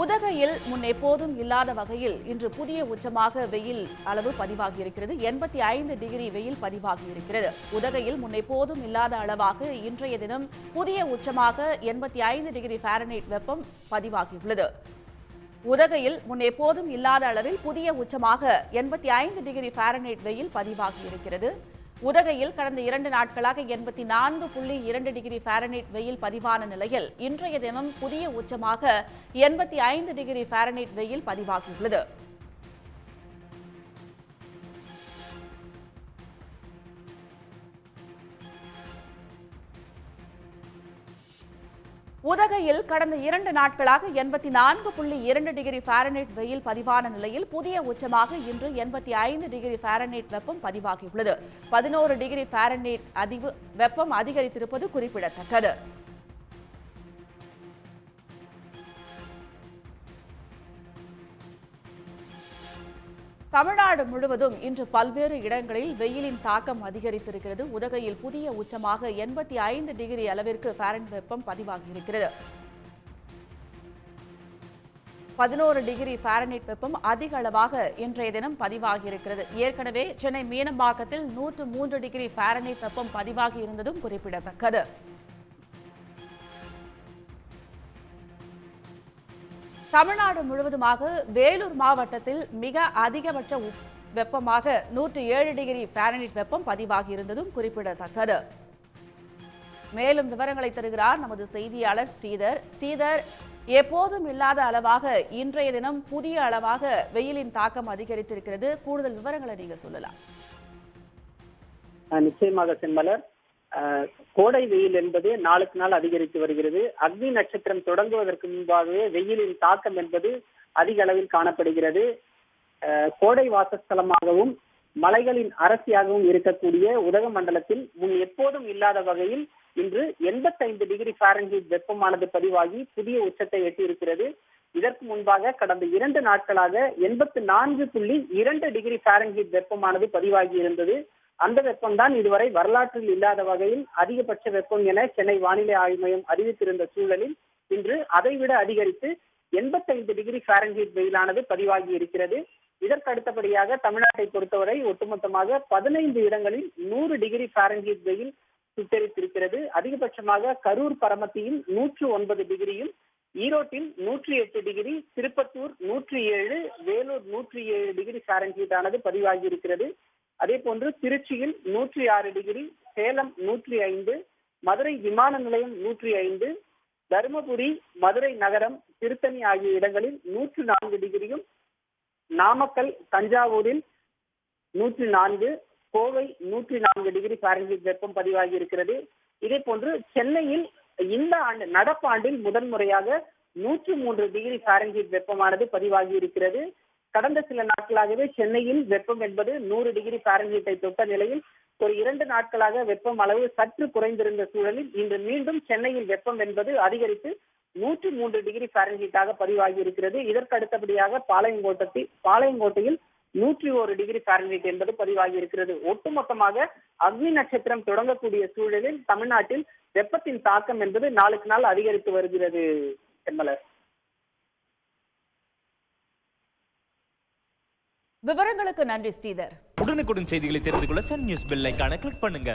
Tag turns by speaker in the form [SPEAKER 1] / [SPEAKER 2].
[SPEAKER 1] உதகையில் முன் எப்போதும் இல்லாத வகையில் இன்று புதிய உச்சமாக வெயில் அளவு பதிவாகியிருக்கிறது. எண்பத்தி ஐந்து டிகிரி வெயில் பதிவாகியிருக்கிறது. உதகையில் முன் எப்போதும் இல்லாத அளவாக இன்றைய தினம் புதிய உச்சமாக எண்பத்தி ஐந்து டிகிரி ஃபாரனைட் வெப்பம் பதிவாகியுள்ளது. உதகையில் முன் எப்போதும் இல்லாத அளவில் புதிய உச்சமாக எண்பத்தி ஐந்து டிகிரி ஃபாரனைட் வெயில் பதிவாகியிருக்கிறது. உதகையில் கடந்த இரண்டு நாட்களாக எண்பத்தி நான்கு புள்ளி இரண்டு டிகிரி ஃபாரனைட் வெயில் பதிவான நிலையில் இன்றைய தினம் புதிய உச்சமாக எண்பத்தி ஐந்து டிகிரி ஃபாரனைட் வெயில் பதிவாகியுள்ளது. உதகையில் கடந்த இரண்டு நாட்களாக எண்பத்தி நான்கு புள்ளி இரண்டு டிகிரி ஃபாரனைட் வெயில் பதிவான நிலையில் புதிய உச்சமாக இன்று எண்பத்தி ஐந்து டிகிரி ஃபாரனைட் வெப்பம் பதிவாகியுள்ளது. பதினோரு டிகிரி ஃபாரனைட் அதிவு வெப்பம் அதிகரித்திருப்பது குறிப்பிடத்தக்கது. தமிழ்நாடு முழுவதும் இன்று பல்வேறு இடங்களில் வெயிலின் தாக்கம் அதிகரித்திருக்கிறது. உதகையில் புதிய உச்சமாக எண்பத்தி ஐந்து டிகிரி அளவிற்கு ஃபேரன் வெப்பம் பதிவாகியிருக்கிறது. பதினோரு டிகிரி ஃபாரனைட் வெப்பம் அதிக அளவாக இன்றைய தினம் பதிவாகியிருக்கிறது. ஏற்கனவே சென்னை மீனம்பாக்கத்தில் நூற்று மூன்று டிகிரி ஃபாரனைட் வெப்பம் பதிவாகி இருந்ததும் குறிப்பிடத்தக்கது. தமிழ்நாடு முழுவதுமாக வேலூர் மாவட்டத்தில் மிக அதிகபட்ச வெப்பமாக நூற்று ஏழு டிகிரி ஃபாரனைட் வெப்பம் பதிவாகி இருந்ததும் குறிப்பிடத்தக்கது. மேலும் விவரங்களை தருகிறார் நமது செய்தியாளர் ஸ்ரீதர். ஸ்ரீதர் எப்போதும் இல்லாத அளவாக இன்றைய தினம் புதிய அளவாக வெயிலின் தாக்கம் அதிகரித்திருக்கிறது. கூடுதல் விவரங்களை நீங்க சொல்லலாம்.
[SPEAKER 2] நிச்சயமாக செம்மலர். கோடை வெயில் என்பது நாளுக்கு நாள் அதிகரித்து வருகிறது. அக்னி நட்சத்திரம் தொடங்குவதற்கு முன்பாகவே வெயிலின் தாக்கம் என்பது அதிக அளவில் காணப்படுகிறது. கோடை வாசஸ்தலமாகவும் மலைகளின் அரசியாகவும் இருக்கக்கூடிய உதகமண்டலத்தில் முன் எப்போதும் இல்லாத வகையில் இன்று எண்பத்தைந்து டிகிரி ஃபாரன்ஹீட் வெப்பமானது பதிவாகி புதிய உச்சத்தை எட்டியிருக்கிறது. இதற்கு முன்பாக கடந்த இரண்டு நாட்களாக எண்பத்து நான்கு புள்ளி இரண்டு டிகிரி ஃபாரன்ஹீட் வெப்பமானது பதிவாகி இருந்தது. அந்த வெப்பம்தான் இதுவரை வரலாற்றில் இல்லாத வகையில் அதிகபட்ச வெப்பம் என சென்னை வானிலை ஆய்வு மையம் அறிவித்திருந்த சூழலில் இன்று அதைவிட அதிகரித்து எண்பத்தைந்து டிகிரி ஃபாரன்ஹீட் வெயிலானது பதிவாகி இருக்கிறது. இதற்கு அடுத்தபடியாக தமிழ்நாட்டை பொறுத்தவரை ஒட்டுமொத்தமாக பதினைந்து இடங்களில் நூறு டிகிரி ஃபாரன்ஹீட் வெயில் சுத்தரித்திருக்கிறது அதிகபட்சமாக கரூர் பரமத்தியில் நூற்று ஒன்பது டிகிரியும் ஈரோட்டில் நூற்றி எட்டு டிகிரி திருப்பத்தூர் நூற்றி ஏழு வேலூர் நூற்றி ஏழு டிகிரி ஃபாரன்ஹீட் ஆனது பதிவாகி இருக்கிறது. அதே போன்று திருச்சியில் நூற்றி ஆறு டிகிரி சேலம் நூற்றி ஐந்து மதுரை விமான நிலையம் நூற்றி ஐந்து தருமபுரி மதுரை நகரம் திருத்தணி ஆகிய இடங்களில் நூற்று நான்கு டிகிரியும் நாமக்கல் தஞ்சாவூரில் நூற்றி நான்கு கோவை நூற்றி நான்கு டிகிரி ஃபாரன்ஹீட் வெப்பம் பதிவாகி இருக்கிறது. இதே போன்று சென்னையில் இந்த ஆண்டு நடப்பாண்டில் முதன்முறையாக நூற்றி மூன்று டிகிரி ஃபாரன்ஹீட் வெப்பமானது பதிவாகி இருக்கிறது. கடந்த சில நாட்களாகவே சென்னையில் வெப்பம் என்பது நூறு டிகிரி பாரன்ஹீட்டை தொட்ட நிலையில் ஒரு இரண்டு நாட்களாக வெப்பம் அளவு சற்று குறைந்திருந்த சூழலில் இன்று மீண்டும் சென்னையில் வெப்பம் என்பது அதிகரித்து நூற்றி மூன்று டிகிரி பாரன்ஹீட்டாக பதிவாகி இருக்கிறது இதற்கு அடுத்தபடியாக பாளையங்கோட்டத்தில் பாளையங்கோட்டையில் நூற்றி ஒரு டிகிரி பாரன்ஹீட் என்பது பதிவாகி இருக்கிறது ஒட்டுமொத்தமாக அக்னி நட்சத்திரம் தொடங்கக்கூடிய சூழலில் தமிழ்நாட்டில் வெப்பத்தின் தாக்கம் என்பது நாளுக்கு நாள் அதிகரித்து வருகிறது செம்மலர்.
[SPEAKER 1] விவரங்களுக்கு நன்றி ஸ்ரீதர்.
[SPEAKER 3] உடனுக்குடன் செய்திகளை தெரிந்து கொள்ள சன் நியூஸ் பெல் ஐக்கான கிளிக் பண்ணுங்க.